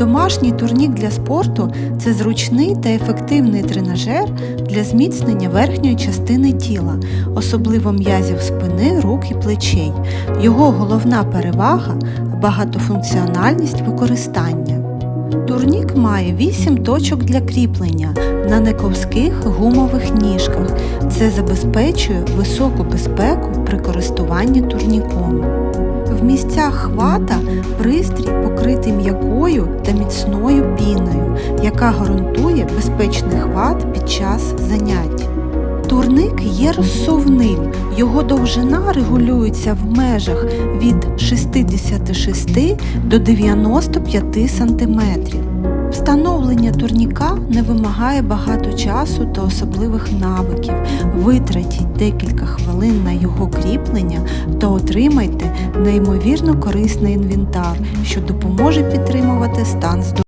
Домашній турнік для спорту це зручний та ефективний тренажер для зміцнення верхньої частини тіла, особливо м'язів спини, рук і плечей. Його головна перевага багатофункціональність використання. Турнік має 8 точок для кріплення на нековських гумових ніжках. Це забезпечує високу безпеку при користуванні турніком. В місцях хвата пристрій м'якою та міцною піною, яка гарантує безпечний хват під час занять. Турник є розсувним, його довжина регулюється в межах від 66 до 95 см. Встановлення турніка не вимагає багато часу та особливих навиків. Витратіть декілька хвилин на його кріплення та отримайте неймовірно корисний інвентар, що допоможе підтримувати стан здоров'я.